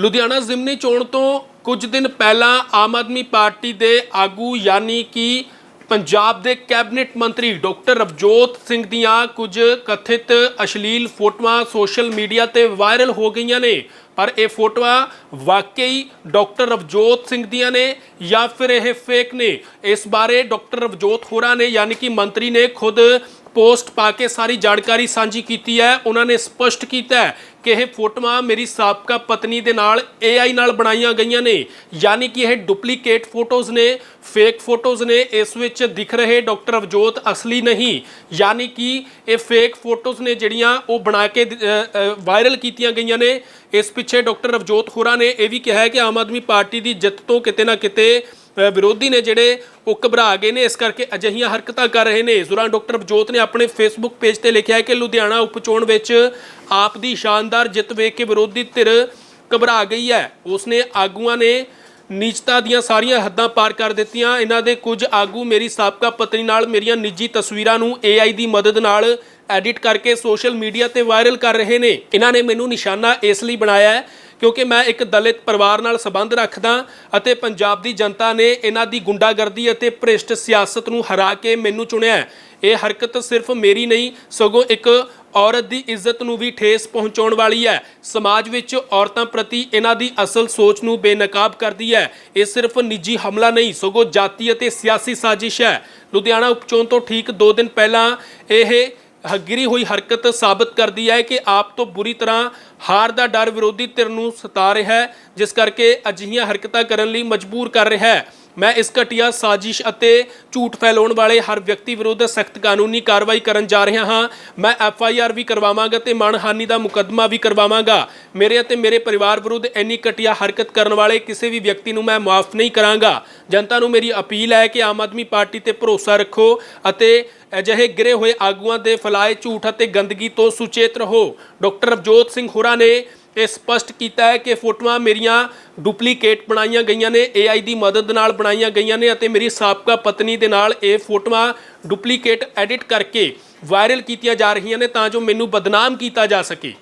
ਲੁਧਿਆਣਾ ਜ਼ਿਮਨੀ ਚੋਣ ਤੋਂ ਕੁਝ ਦਿਨ ਪਹਿਲਾਂ ਆਮ ਆਦਮੀ ਪਾਰਟੀ ਦੇ ਆਗੂ ਯਾਨੀ ਕਿ ਪੰਜਾਬ ਦੇ ਕੈਬਨਿਟ ਮੰਤਰੀ ਡਾਕਟਰ ਰਵਜੋਤ ਸਿੰਘ ਦੀਆਂ ਕੁਝ ਕਥਿਤ ਅਸ਼ਲੀਲ ਫੋਟੋਆਂ ਸੋਸ਼ਲ ਮੀਡੀਆ ਤੇ ਵਾਇਰਲ ਹੋ ਗਈਆਂ ਨੇ। ਪਰ ਇਹ ਫੋਟੋਆਂ ਵਾਕਈ ਡਾਕਟਰ ਰਵਜੋਤ ਸਿੰਘ ਦੀਆਂ ਨੇ ਜਾਂ ਫਿਰ ਇਹ ਫੇਕ ਨੇ? ਇਸ ਬਾਰੇ ਡਾਕਟਰ ਰਵਜੋਤ ਹੋਰਾਂ ਨੇ ਯਾਨੀ ਕਿ ਮੰਤਰੀ ਨੇ ਖੁਦ ਪੋਸਟ ਪਾ ਕੇ ਸਾਰੀ ਜਾਣਕਾਰੀ ਸਾਂਝੀ ਕੀਤੀ ਹੈ। ਉਹਨਾਂ ਨੇ ਸਪਸ਼ਟ ਕੀਤਾ ਹੈ ਕਿ ਇਹ ਫੋਟੋਆਂ ਮੇਰੀ ਸਾਬਕਾ ਪਤਨੀ ਦੇ ਨਾਲ AI ਨਾਲ ਬਣਾਈਆਂ ਗਈਆਂ ਨੇ। ਯਾਨੀ ਕਿ ਇਹ ਡੁਪਲੀਕੇਟ ਫੋਟੋਜ਼ ਨੇ, ਫੇਕ ਫੋਟੋਜ਼ ਨੇ। ਇਸ ਵਿੱਚ ਦਿਖ ਰਹੇ ਡਾਕਟਰ ਅਵਜੋਤ ਅਸਲੀ ਨਹੀਂ। ਯਾਨੀ ਕਿ ਇਹ ਫੇਕ ਫੋਟੋਜ਼ ਨੇ ਜਿਹੜੀਆਂ ਉਹ ਬਣਾ ਕੇ ਵਾਇਰਲ ਕੀਤੀਆਂ ਗਈਆਂ ਨੇ। ਇਸ ਪਿੱਛੇ ਡਾਕਟਰ ਅਵਜੋਤ ਹੋਰਾਂ ਨੇ ਇਹ ਵੀ ਕਿਹਾ ਹੈ ਕਿ ਆਮ ਆਦਮੀ ਪਾਰਟੀ ਦੀ ਜਿੱਤ ਤੋਂ ਕਿਤੇ ਨਾ ਕਿਤੇ ਵਿਰੋਧੀ ਨੇ ਜਿਹੜੇ ਉਹ ਘਬਰਾ ਗਏ ਨੇ, ਇਸ ਕਰਕੇ ਅਜਿਹੀਆਂ ਹਰਕਤਾਂ ਕਰ ਰਹੇ ਨੇ। ਇਸ ਦੌਰਾਨ ਡਾਕਟਰ ਬਜੋਤ ਨੇ ਆਪਣੇ ਫੇਸਬੁੱਕ ਪੇਜ ਤੇ ਲਿਖਿਆ ਹੈ ਕਿ ਲੁਧਿਆਣਾ ਉਪਚੋਣ ਵਿੱਚ ਆਪ ਦੀ ਸ਼ਾਨਦਾਰ ਜਿੱਤ ਵੇਖ ਕੇ ਵਿਰੋਧੀ ਧਿਰ ਘਬਰਾ ਗਈ ਹੈ। ਉਸਨੇ ਆਗੂਆਂ ਨੇ ਨੀਚਤਾ ਦੀਆਂ ਸਾਰੀਆਂ ਹੱਦਾਂ ਪਾਰ ਕਰ ਦਿੱਤੀਆਂ। ਇਹਨਾਂ ਦੇ ਕੁਝ ਆਗੂ ਮੇਰੀ ਸਾਬਕਾ ਪਤਨੀ ਨਾਲ ਮੇਰੀਆਂ ਨਿੱਜੀ ਤਸਵੀਰਾਂ ਨੂੰ AI ਦੀ ਮਦਦ ਨਾਲ ਐਡਿਟ ਕਰਕੇ ਸੋਸ਼ਲ ਮੀਡੀਆ ਤੇ ਵਾਇਰਲ ਕਰ ਰਹੇ ਨੇ। ਇਹਨਾਂ ਨੇ ਮੈਨੂੰ ਨਿਸ਼ਾਨਾ ਇਸ ਲਈ ਬਣਾਇਆ ਹੈ ਕਿਉਂਕਿ ਮੈਂ ਇੱਕ ਦਲਿਤ ਪਰਿਵਾਰ ਨਾਲ ਸੰਬੰਧ ਰੱਖਦਾ ਅਤੇ ਪੰਜਾਬ ਦੀ ਜਨਤਾ ਨੇ ਇਹਨਾਂ ਦੀ ਗੁੰਡਾਗਰਦੀ ਅਤੇ ਭ੍ਰਿਸ਼ਟ ਸਿਆਸਤ ਨੂੰ ਹਰਾ ਕੇ ਮੈਨੂੰ ਚੁਣਿਆ ਇਹ ਹਰਕਤ ਸਿਰਫ ਮੇਰੀ ਨਹੀਂ, ਸਗੋਂ ਇੱਕ ਔਰਤ ਦੀ ਇੱਜ਼ਤ ਨੂੰ ਵੀ ਠੇਸ ਪਹੁੰਚਾਉਣ ਵਾਲੀ ਹੈ। ਸਮਾਜ ਵਿੱਚ ਔਰਤਾਂ ਪ੍ਰਤੀ ਇਹਨਾਂ ਦੀ ਅਸਲ ਸੋਚ ਨੂੰ ਬੇਨਕਾਬ ਕਰਦੀ ਹੈ। ਇਹ ਸਿਰਫ ਨਿੱਜੀ ਹਮਲਾ ਨਹੀਂ, ਸਗੋਂ ਜਾਤੀ ਅਤੇ ਸਿਆਸੀ ਸਾਜ਼ਿਸ਼ ਹੈ। ਲੁਧਿਆਣਾ ਉਪਚੋਣ ਤੋਂ ਠੀਕ 2 ਦਿਨ ਪਹਿਲਾਂ ਇਹ ਗਿਰੀ ਹੋਈ ਹਰਕਤ ਸਾਬਤ ਕਰਦੀ ਹੈ ਕਿ ਆਪ ਤੋਂ ਬੁਰੀ ਤਰ੍ਹਾਂ ਹਾਰ ਦਾ ਡਰ ਵਿਰੋਧੀ ਧਿਰ ਨੂੰ ਸਤਾ ਰਿਹਾ ਹੈ, ਜਿਸ ਕਰਕੇ ਅਜਿਹੀਆਂ ਹਰਕਤਾਂ ਕਰਨ ਲਈ ਮਜਬੂਰ ਕਰ ਰਿਹਾ ਹੈ। ਮੈਂ ਇਸ ਘਟੀਆ ਸਾਜ਼ਿਸ਼ ਅਤੇ ਝੂਠ ਫੈਲਾਉਣ ਵਾਲੇ ਹਰ ਵਿਅਕਤੀ ਵਿਰੁੱਧ ਸਖਤ ਕਾਨੂੰਨੀ ਕਾਰਵਾਈ ਕਰਨ ਜਾ ਰਿਹਾ ਹਾਂ। ਮੈਂ ਐਫ ਆਈ ਆਰ ਵੀ ਕਰਵਾਵਾਂਗਾ ਤੇ ਮਾਣਹਾਨੀ ਦਾ ਮੁਕੱਦਮਾ ਵੀ ਕਰਵਾਵਾਂਗਾ। ਮੇਰੇ ਅਤੇ ਮੇਰੇ ਪਰਿਵਾਰ ਵਿਰੁੱਧ ਇੰਨੀ ਘਟੀਆ ਹਰਕਤ ਕਰਨ ਵਾਲੇ ਕਿਸੇ ਵੀ ਵਿਅਕਤੀ ਨੂੰ ਮੈਂ ਮਾਫ ਨਹੀਂ ਕਰਾਂਗਾ। ਜਨਤਾ ਨੂੰ ਮੇਰੀ ਅਪੀਲ ਹੈ ਕਿ ਆਮ ਆਦਮੀ ਪਾਰਟੀ ਤੇ ਭਰੋਸਾ ਰੱਖੋ ਅਤੇ ਅਜਿਹੇ ਗਿਰੇ ਹੋਏ ਆਗੂਆਂ ਦੇ ਫਲਾਏ ਝੂਠ ਅਤੇ ਗੰਦਗੀ ਤੋਂ ਸੁਚੇਤ ਰਹੋ। ਡਾਕਟਰ ਅਵਜੋਤ ਸਿੰਘ ਹੋਰਾਂ ਨੇ ਇਹ ਸਪਸ਼ਟ ਕੀਤਾ ਹੈ ਕਿ ਫੋਟੋਆਂ ਮੇਰੀਆਂ ਡੁਪਲੀਕੇਟ ਬਣਾਈਆਂ ਗਈਆਂ ਨੇ AI ਦੀ ਮਦਦ ਨਾਲ ਬਣਾਈਆਂ ਗਈਆਂ ਨੇ ਅਤੇ ਮੇਰੀ ਸਾਬਕਾ ਪਤਨੀ ਦੇ ਨਾਲ ਇਹ ਫੋਟੋਆਂ ਡੁਪਲੀਕੇਟ ਐਡਿਟ ਕਰਕੇ ਵਾਇਰਲ ਕੀਤੀਆਂ ਜਾ ਰਹੀਆਂ ਨੇ ਤਾਂ ਜੋ ਮੈਨੂੰ ਬਦਨਾਮ ਕੀਤਾ ਜਾ ਸਕੇ।